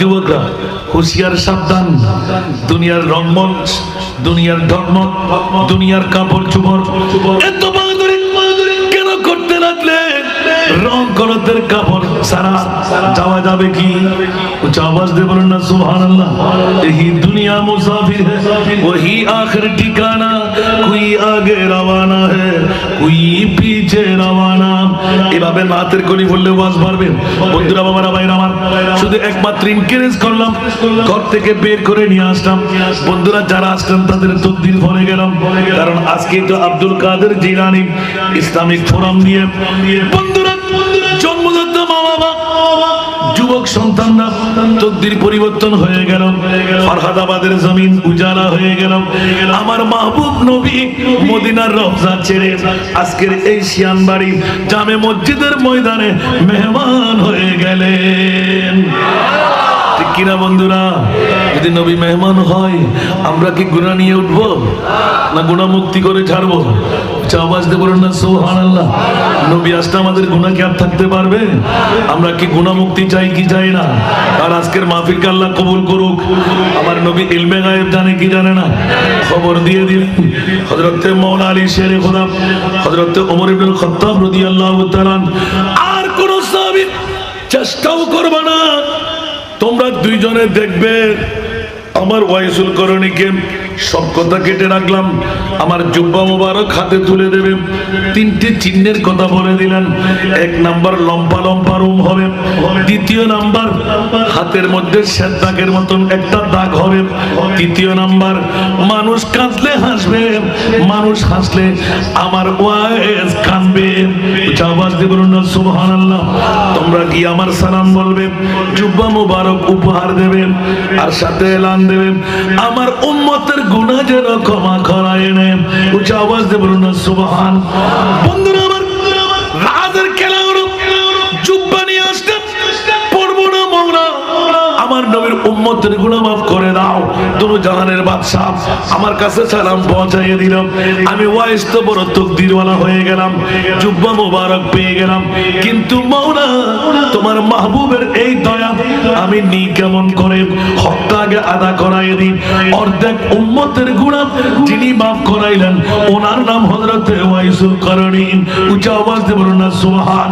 যুবকরা, হুশিয়ার সাবধান। দুনিয়ার রংমঞ্চ, দুনিয়ার ধর্ম দুনিয়ার কাপড় চুপড়। এত কেন করতে লাগলে? রং করতের কাপড় সারা যাওয়া যাবে কি? উচ্চ আওয়াজ দিয়ে বলুন না সুহান এই দুনিয়া মুসাফির ওহি আখের ঠিকানা, কুই আগে রওয়ানা হ্যাঁ এভাবে রাতের বললে পারবেন বন্ধুরা, বাবারা, ভাইরা আমার, শুধু একমাত্র ইনকারেজ করলাম, ঘর থেকে বের করে নিয়ে আসলাম। বন্ধুরা, যারা আসলেন, তাদের তদ্দিন ফোনে গেলাম। কারণ আজকে তো আব্দুল কাদের জিরানি ইসলামিক ফোরাম নিয়ে। বন্ধুরা যুবক সন্তানরা তকদির পরিবর্তন হয়ে গেল। ফরহাদাবাদের জমিন উজালা হয়ে গেল। আমার মাহবুব নবী মদিনার রফজা ছেড়ে আজকের এই শিয়ানবাড়ি জামে মসজিদের ময়দানে মেহমান হয়ে গেলেন। কিনা বন্ধুরা? যদি নবী মেহমান হয়, আমরা কি গুণা নিয়ে উঠবো? না গুণা মুক্তি করে ছাড়বো আল্লাহ আমরা আল্লাহ নবী ইলমে কি জানে না? খবর দিয়ে দিলেন হজরতে মৌলা আলী শেরে খোদা হজরতে ওমর ইবনুল খত্তাব রাদিয়াল্লাহু তাআলা আর চেষ্টাও করবে না। তোমরা দুইজনে দেখবে আমার ওয়াইসুল করণীকে সব কথা কেটে রাখলাম। আমার জুব্বা মোবারক হাতে তুলে দেবে। তিনটি চিহ্নের কথা বলে দিলেন। এক নাম্বার লম্বা লম্বা রুম হবে। দ্বিতীয় নাম্বার হাতের মধ্যে শ্বেত দাগের মতন একটা দাগ হবে। তৃতীয় নাম্বার, মানুষ কাঁদলে হাসবে, মানুষ হাসলে আমার ওয়াইস কানবে উচ্চ আওয়াজ দিয়ে না, সুবহানাল্লাহ। তোমরা কি আমার সালাম বলবে? জুব্বা মুবারক উপহার দেবে আর সাথে এলান দেবে। আমার উম্মতের গুনাহ যেন ক্ষমা করায় নে উচ্চ আওয়াজ দিয়ে না, সুবহান। বন্ধুরা উম্মতের মাফ করে দাও। জাহানের বাদশাহ, আমার কাছে সালাম পৌঁছাইয়ে আমি ওয়াইস তো বড় তকদিরওয়ালা হয়ে গেলাম পেয়ে গেলাম। কিন্তু মৌলা, তোমার মাহবুবের এই দয়া আমি নি কেমন করে? হকটা আগে আদা করাই দিই অর্ধেক উম্মতের গুণা যিনি করাইলেন ওনার নাম হজরতে ওয়াইসুল করণী উচ্চ আওয়াজ দিয়ে বলুন না, সুবহান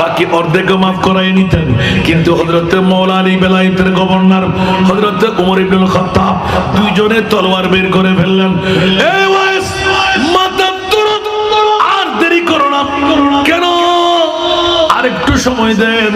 বাকি অর্ধেক মাফ করাই নিতেন। কিন্তু হজরতে মৌলা আলী বেলায়েতের গভর্নর হজরতে উমর ইবনুল খাত্তাব দুইজনে তলোয়ার বের করে ফেললেন। আর দেরি করো না। কেন? আর একটু সময় দেন।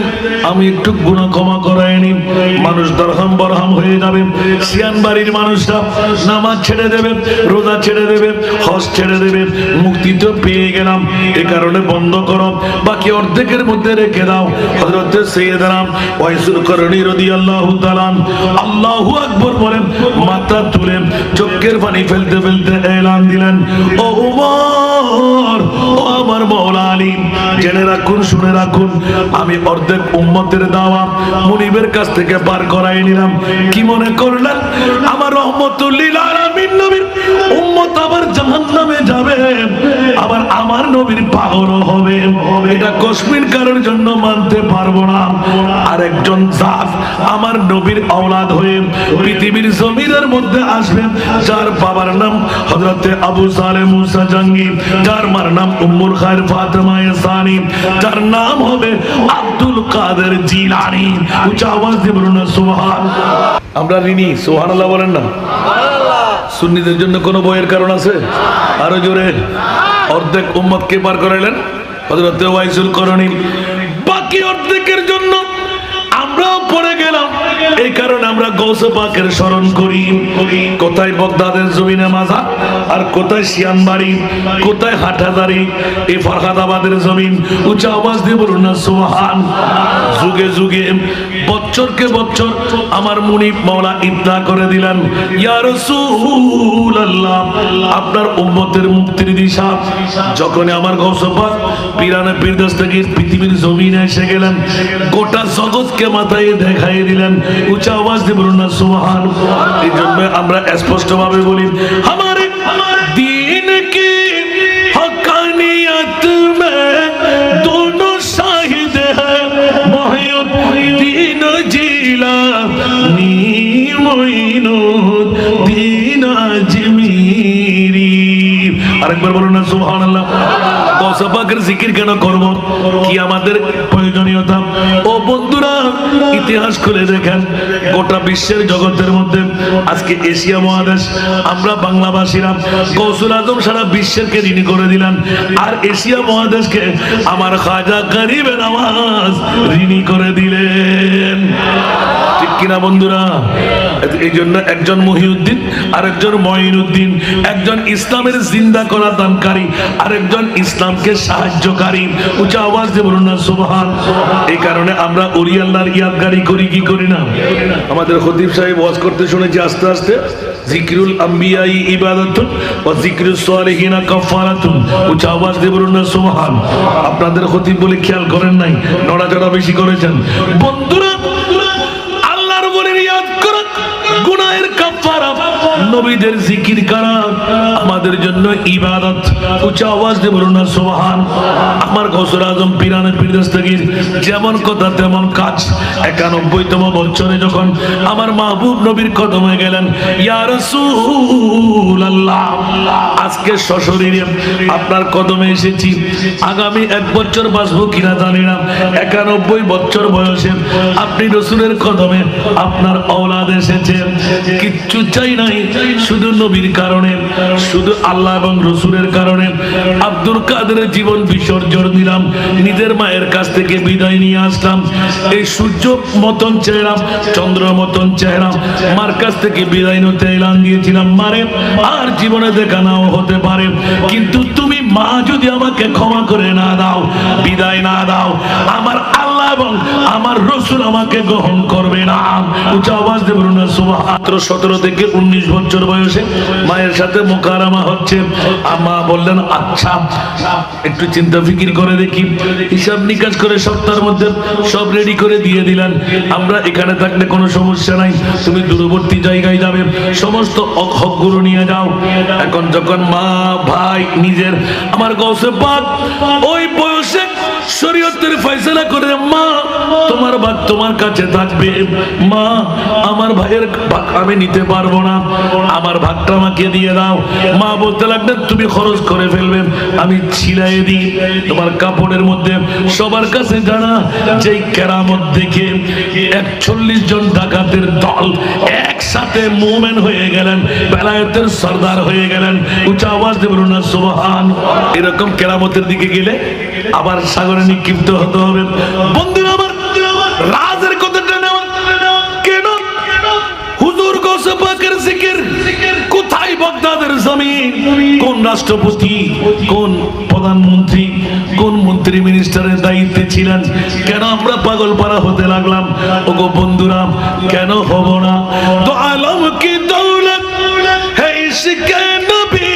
আমি একটু গুণা ক্ষমা করাইনি মানুষ দরহাম বরহাম হয়ে যাবে। সিয়ান বাড়ির মানুষরা নামাজ ছেড়ে দেবে, রোজা ছেড়ে দেবে, হজ ছেড়ে দেবে। মুক্তি তো পেয়ে গেলাম। এ কারণে বন্ধ করো। বাকি অর্ধেকের মধ্যে রেখে দাও। হজরতে সৈয়দারাম ওয়াইসুল করণী রদি আল্লাহ তালান আল্লাহু আকবর বলেন মাথা তুলে চোখের পানি ফেলতে ফেলতে এলান দিলেন। ও উমর! ও আমার মৌলা আলী, জেনে রাখুন, শুনে রাখুন, আমি অর্ধেক উম্মতের দাওয়া মুনিবের কাছ থেকে পার করাই নিলাম। কি মনে করলেন? আমার রহমতুল্লিল নবীর আমার নবীর আওলাদ হয়ে পৃথিবীর জমিনের মধ্যে আসবে, যার বাবার নাম হযরতে আবু সালে মুসা জাঙ্গি যার মার নাম উম্মুল খায়ের ফাতেমা ইসানি যার নাম হবে আব্দুল কাদের জিলানি। বলুন সুবহান আমরা ঋণী, সুবহানাল্লাহ বলেন না। সুন্নিদের জন্য কোনো বইয়ের কারণ আছে? আরও জোরে। অর্ধেক উম্মত কে পার করাইলেন। বাকি অর্ধেকের জন্য আমরাও পড়ে গেলাম। এই কারণে আমরা গৌসে পাকের স্মরণ করি। কোথায় বগদাদের জমিনে মাজা আর কোথায় শিয়ানবাড়ি, কোথায় হাটাদারি এই ফরহাদাবাদের জমিন। উচ্চ আওয়াজ দিয়ে বলুন না, সুবহান। যুগে যুগে বছরকে বছর আমার মুনি মাওলা ইবদা করে দিলেন। ইয়া রাসূলুল্লাহ, আপনার উম্মতের মুক্তির দিশা যখন আমার গৌসপাক পিরানে পীরদাস থেকে পৃথিবীর জমিনে এসে গেলেন, গোটা জগৎকে মাথায় দেখাই দিলেন। উঁচা আওয়াজ দিয়ে বলুন না, সুবহান। এই জন্য আমরা স্পষ্টভাবে বলি আমার আজমিরি আরেকবার বলুন না সুবহানাল্লাহ। জিকির কেন করব? কি আমাদের প্রয়োজনীয়তা? ও বন্ধুরা ইতিহাস খুলে দেখেন, গোটা বিশ্বের জগতের মধ্যে আজকে এশিয়া মহাদেশ, আমরা বাংলাভাষীরা গৌসুল আজম সারা বিশ্বেরকে ঋণী করে দিলাম আর এশিয়া মহাদেশকে আমার খাজা গরিবের আওয়াজ ঋণী করে দিলেন। বন্ধুরা? এই জন্য একজন মহিউদ্দিন একজন ইসলামের জিন্দা করা ইসলামকে উঁচা এই কারণে আমরা করি, কি করি না? আমাদের খতিব সাহেব ওয়াজ করতে শুনেছি আস্তে আস্তে আপনাদের খতিব বলে খেয়াল করেন নাই, নড়াচড়া বেশি করেছেন। বন্ধুরা নবীদের জিকির করা, আমাদের জন্য ইবাদত। উচ্চ আওয়াজ দিয়ে বলুন না, সুবহান। আমার গসর আজম পিরানে পীরদস্তগীর, যেমন কথা তেমন কাজ। একানব্বইতম বছরে যখন আমার মাহবুব নবীর কদমে গেলেন, ইয়া রাসূলুল্লাহ, আজকে সশরীরে আপনার কদমে এসেছি। আগামী এক বছর বাঁচবো কিনা জানি না। একানব্বই বছর বয়সে আপনি রসুলের কদমে আপনার অওলাদ এসেছে। কিচ্ছু চাই নাই। শুধু নবীর কারণে, শুধু আল্লাহ এবং রসুলের কারণে। আব্দুল কাদের জীবন বিসর্জন দিলাম, নিজের মায়ের কাছ থেকে বিদায় নিয়ে আসলাম। এই সূর্য মতন চেহারা, চন্দ্র মতন চেহারা, মার কাছ থেকে বিদায় নিতে এলান দিয়েছিলাম। মারে, আর জীবনে দেখা নাও হতে পারে। কিন্তু তুমি মা যদি আমাকে ক্ষমা করে না দাও, বিদায় না দাও আমার আল্লাহ এবং আমার রসুল আমাকে গ্রহণ করবে না। আওয়াজ দেব না মাত্র সতেরো থেকে উনিশ বছর বয়সে মায়ের সাথে মোকারামা হচ্ছে। মা বললেন আচ্ছা একটু চিন্তা ফিকির করে দেখি। হিসাব নিকাশ করে সপ্তাহের মধ্যে সব রেডি করে দিয়ে দিলেন। আমরা এখানে থাকলে কোনো সমস্যা নাই, তুমি দূরবর্তী জায়গায় যাবে। সমস্ত হকগুলো নিয়ে যাও। এখন যখন মা, ভাই, নিজের, আমার গৌসে পাক, ওই শরীয়তের ফয়সালা করে মা, তোমার ভাগ তোমার কাছে থাকবে। মা, আমার ভাইয়ের ভাগ আমি নিতে পারব না। আমার ভাগটা আমাকে দিয়ে দাও। মা, বলতে লাগলেন তুমি খরচ করে ফেলবে, আমি ছিলাই দিই। তোমার কাপড়ের মধ্যে সবার কাছে জানা, যেই কেরামত দেখে একচল্লিশ জন ডাকাতের দল একসাথে মুভমেন্ট হয়ে গেলেন, বেলায়েতের সর্দার হয়ে গেলেন। উঁচা আওয়াজ দিয়ে বলুন না, সুবহান। এরকম কেরামতের দিকে গেলে আবার সাগরে নিক্ষিপ্ত হতে হবে। বন্ধুরা, আবার রাজের কথাটা নেওয়া। কেন? হুজুর গোসে পাকের জিকির। কোথায় বক্তাদের জমিন? কোন রাষ্ট্রপতি, কোন প্রধানমন্ত্রী, কোন মন্ত্রী মিনিস্টারের দায়িত্বে ছিলেন? কেন আমরা পাগল পাড়া হতে লাগলাম? ওগো বন্ধুরাম কেন হব না? তো আলম কি দৌলত? হে শিকায় নবী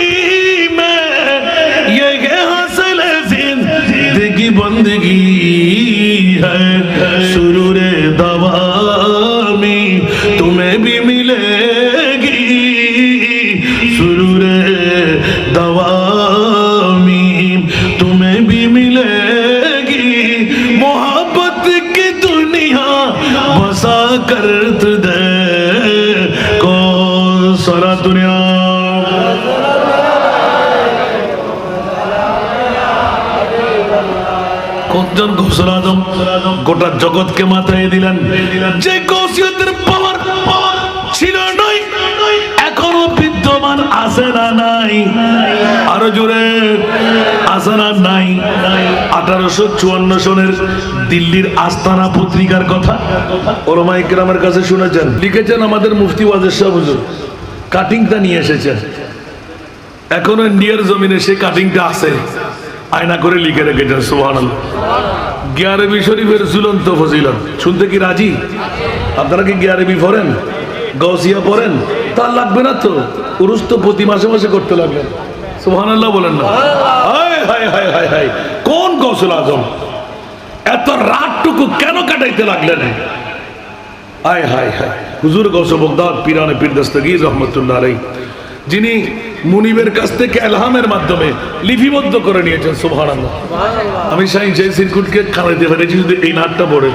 बंदगी है सुरूर दवामी तुम्हें भी मिलेगी। सुरूर दवामी तुम्हें भी मिलेगी। मोहब्बत की दुनिया बसा कर दे को सारा दुनिया কোনজন ঘোষণা আজম গোটা জগৎকে মাথায় দিলেন। যে কৌশিয়তের পাওয়ার ছিল নয় এখনও বিদ্যমান আছে না নাই। আরও জোরে, আছে না নাই। আঠারোশো চুয়ান্ন সনের দিল্লির আস্তানা পত্রিকার কথা ওরমা ইকরামের কাছে শুনেছেন। লিখেছেন আমাদের মুফতি ওয়াজের হুজুর। কাটিংটা নিয়ে এসেছেন এখনও ইন্ডিয়ার জমিনে সেই কাটিংটা আছে। আয়না করে লিখে রেখেছেন সোহান গিয়ারবি শরীফের ঝুলন্ত ফজিলত। শুনতে কি রাজি? আপনারা কি গিয়ারবি পড়েন? গৌসিয়া পড়েন? তার লাগবে না তো? উরুস তো প্রতি মাসে মাসে করতে লাগলেন সোহান আল্লাহ বলেন না। কোন গৌসুল আজম? এত রাতটুকু কেন কাটাইতে লাগলেন? হায় হায় হায়। হুজুর গৌস বগদাদ, পিরানে পীর দস্তগীর রহমতুল্লাহ আলাই যিনি মুনিবের কাছ থেকে এলহামের মাধ্যমে লিপিবদ্ধ করে নিয়েছেন সুবহান আমি সেই সিরকুটকে খাওয়াইতে পেরেছি যদি এই নাটটা পড়ে।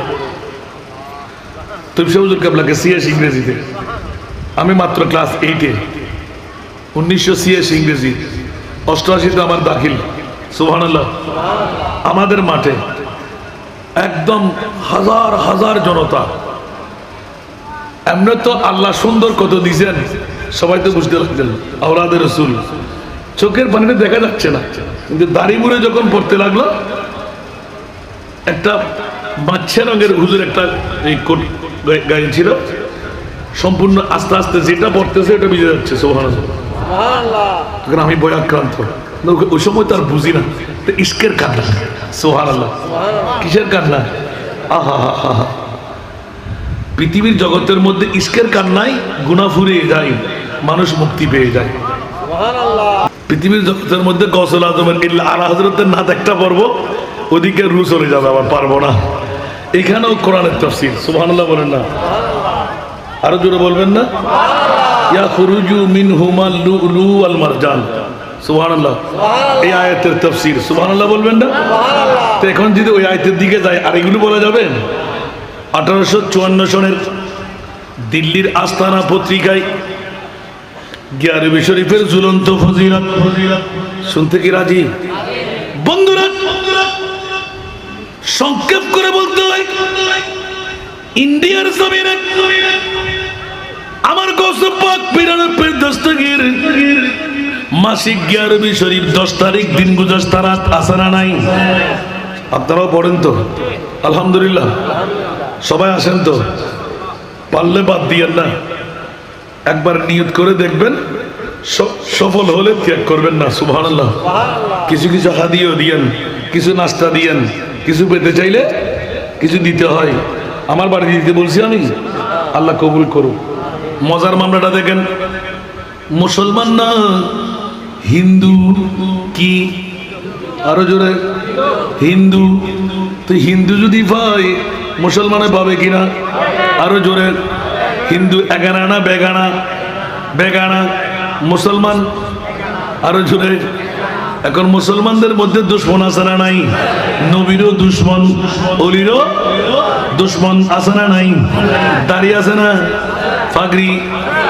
তুলসী হুজুর কেবলাকে সিএস ইংরেজিতে। আমি মাত্র ক্লাস এইটে উনিশশো সিএস ইংরেজি। অষ্টআশিতে আমার দাখিল। সুহান আমাদের মাঠে একদম হাজার হাজার জনতা। এমনি তো আল্লাহ সুন্দর কত দিছেন। সবাই তো বুঝতে লাগছেন আওলাদের রসুল। চোখের পানিতে দেখা যাচ্ছে না। কিন্তু দাড়ি মুড়ে যখন পড়তে লাগল একটা বাচ্চা রঙের হুজুর একটা এই কোট গায়ে ছিল। সম্পূর্ণ আস্তে আস্তে যেটা পড়তেছে এটা বুঝে যাচ্ছে সোহান তখন আমি বয়াক্রান্ত ওই- সময় তার বুঝি না। তো ইস্কের কান্না সোহান আল্লাহ কিসের কান্না আহা হা হা হা। পৃথিবীর জগতের মধ্যে ইস্কের কান্নায় গুণা ফুরিয়ে যায়। মানুষ মুক্তি পেয়ে যায়। পৃথিবীর জগতের মধ্যে গসল আজমের ইল্লা আলা হজরতের নাথ একটা পর্ব ওদিকে রু চলে যাবে আবার পারব না। এখানেও কোরআনের তফসিল সুবহানাল্লাহ বলেন না। আরও জোরে বলবেন না? ইয়া খুরুজু মিন হুমাল লু লু আল মারজান। সুবহানাল্লাহ। এই আয়াতের তফসির সুবহানাল্লাহ বলবেন না? তো এখন যদি ওই আয়াতের দিকে যায় আর এগুলো বলা যাবে? আঠারোশো চুয়ান্ন সনের দিল্লির আস্তানা পত্রিকায় ঝুলন্ত ফজিলত। সংক্ষেপ করে বলতে ইন্ডিয়ার আমার দস্তগির মাসিক গিয়ারবি শরীফ দশ তারিখ, দিন গুজস তারাত আসানা নাই? আপনারাও পড়েন তো? আলহামদুলিল্লাহ। সবাই আসেন তো? পারলে বাদ দিয়েন না। একবার নিয়ত করে দেখবেন সফল হলে ত্যাগ করবেন না সুবহানাল্লাহ। কিছু কিছু হাদিও দিয়েন কিছু নাস্তা দিয়েন কিছু পেতে চাইলে কিছু দিতে হয়। আমার বাড়ি দিতে বলছি আমি আল্লাহ কবুল করুক। মজার মামলাটা দেখেন মুসলমান না হিন্দু কি? আরও জোরে হিন্দু? তো হিন্দু যদি পাই মুসলমানে পাবে কিনা? আরও জোরে। হিন্দু এগানা না বেগানা? বেগানা। মুসলমান? আরও জোরে। এখন মুসলমানদের মধ্যে দুশ্মন আছে না নাই? নবীরও দুশ্মন, অলিরও দুশ্মন আছে না নাই? দাঁড়িয়ে আছে না? ফাগরি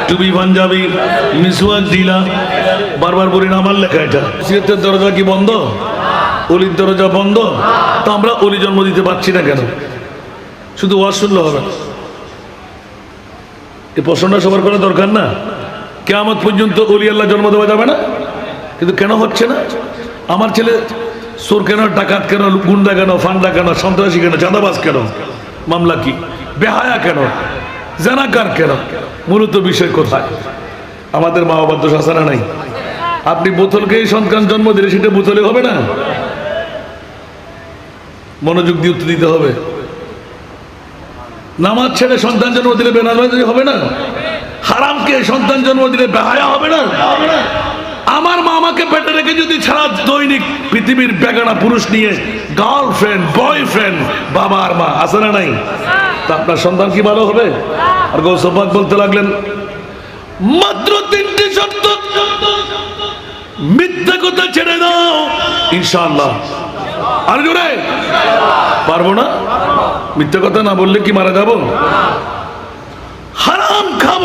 টুবি পাঞ্জাবি মিসওয়াক দিলা বারবার বলি না, আমার লেখা এটা। সিরাতের দরজা কি বন্ধ? অলির দরজা বন্ধ? তো আমরা অলি জন্ম দিতে পারছি না কেন? শুধু ওয়াজ শুনলে হবে। এই প্রশ্নটা সবার করা দরকার না। কেমন পর্যন্ত অলি আল্লাহ জন্ম দেওয়া যাবে না। কিন্তু কেন হচ্ছে না? আমার ছেলে সোর কেন, ডাকাত কেন, গুন্ডা কেন, ফান্ডা কেন, সন্ত্রাসী কেন, চাঁদাবাজ কেন? মামলা কি? বেহায়া কেন? জানাকার কেন? মূলত বিষয় কোথায়? আমাদের মা বাবার দোষ আছে না নাই? আপনি বোতলকেই সন্তান জন্ম দিলে সেটা বোতলে হবে না? মনোযোগ দিয়ে উত্তর দিতে হবে। নামাজ ছেড়ে সন্তান জন্ম দিলে বেনামাজি হবে না? হারামকে সন্তান জন্ম দিলে বেহায়া হবে না? আমার মা আমাকে পেটে রেখে যদি ছাড়া দৈনিক পৃথিবীর বেগানা পুরুষ নিয়ে গার্লফ্রেন্ড, বয়ফ্রেন্ড বাবা আর মা আছে না নাই? তা আপনার সন্তান কি ভালো হবে? আর গৌসবাদ বলতে লাগলেন, মাত্র তিনটি শর্ত। মিথ্যা কথা ছেড়ে দাও, ইনশাআল্লাহ। আর জোরে। পারব না? মিথ্যা কথা না বললে কি মারা যাব? হারাম খাব